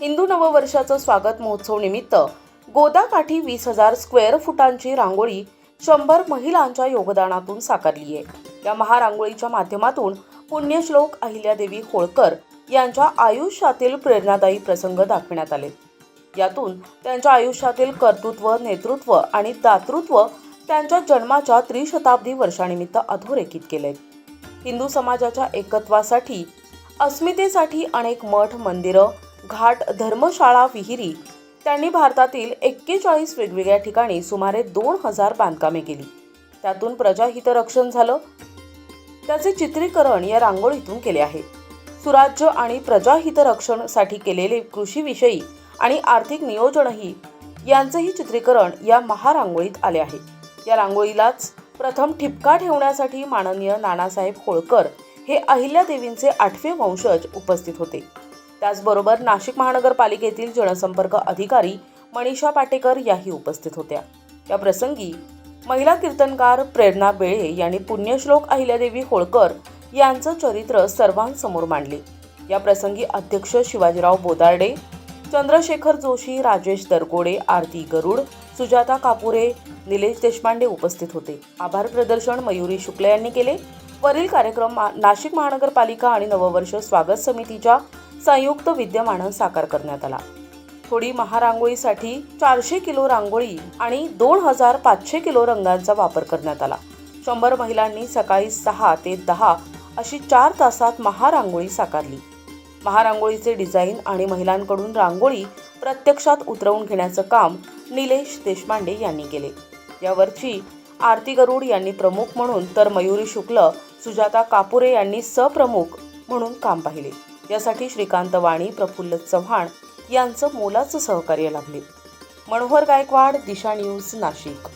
हिंदू नववर्षाचं स्वागत महोत्सव निमित्त गोदाकाठी वीस हजार स्क्वेअर फुटांची रांगोळी शंभर महिलांच्या योगदानातून साकारली आहे. या महारांगोळीच्या माध्यमातून पुण्यश्लोक अहिल्यादेवी होळकर यांच्या आयुष्यातील प्रेरणादायी प्रसंग दाखविण्यात आले. यातून त्यांच्या आयुष्यातील कर्तृत्व नेतृत्व आणि दातृत्व त्यांच्या जन्माच्या त्रिशताब्दी वर्षानिमित्त अधोरेखित केले. हिंदू समाजाच्या एकत्वासाठी अस्मितेसाठी अनेक मठ मंदिरं घाट धर्मशाळा विहिरी. त्यांनी भारतातील एक्केचाळीस वेगवेगळ्या ठिकाणी सुमारे दोन हजार बांधकामे केली. त्यातून प्रजाहितरक्षण झालं. त्याचे चित्रीकरण या रांगोळीतून केले आहे. सुराज्य आणि प्रजाहितरक्षणसाठी केलेले कृषीविषयी आणि आर्थिक नियोजनही यांचेही चित्रीकरण या महारांगोळीत आले आहे. या रांगोळीलाच प्रथम ठिपका ठेवण्यासाठी माननीय नानासाहेब होळकर हे अहिल्यादेवींचे आठवे वंशज उपस्थित होते. त्याचबरोबर नाशिक महानगरपालिकेतील जनसंपर्क अधिकारी मनीषा पाटेकर याही उपस्थित होत्या. या प्रसंगी महिला कीर्तनकार प्रेरणा बेळे यांनी पुण्यश्लोक अहिल्यादेवी होळकर यांचं चरित्र सर्वांसमोर मांडले. या प्रसंगी अध्यक्ष शिवाजीराव बोदार्डे चंद्रशेखर जोशी राजेश दरगोडे आरती गरुड सुजाता कापुरे निलेश देशपांडे उपस्थित होते. आभार प्रदर्शन मयुरी शुक्ल यांनी केले. वरील कार्यक्रम मा- नाशिक महानगरपालिका आणि नववर्ष स्वागत समितीच्या संयुक्त विद्यमानं साकार करण्यात आला. थोडी महारांगोळीसाठी चारशे किलो रांगोळी आणि दोन हजार पाचशे किलो रंगांचा वापर करण्यात आला. शंभर महिलांनी सकाळी सहा ते दहा अशी चार तासात महारांगोळी साकारली. महारांगोळीचे डिझाईन आणि महिलांकडून रांगोळी प्रत्यक्षात उतरवून घेण्याचं काम निलेश देशपांडे यांनी केले. यावरची आरती गरुड यांनी प्रमुख म्हणून तर मयुरी शुक्ल सुजाता कापुरे यांनी सप्रमुख म्हणून काम पाहिले. यासाठी श्रीकांत वाणी प्रफुल्ल चव्हाण यांचं मोलाचं सहकार्य लाभले मनोहर गायकवाड दिशा न्यूज नाशिक.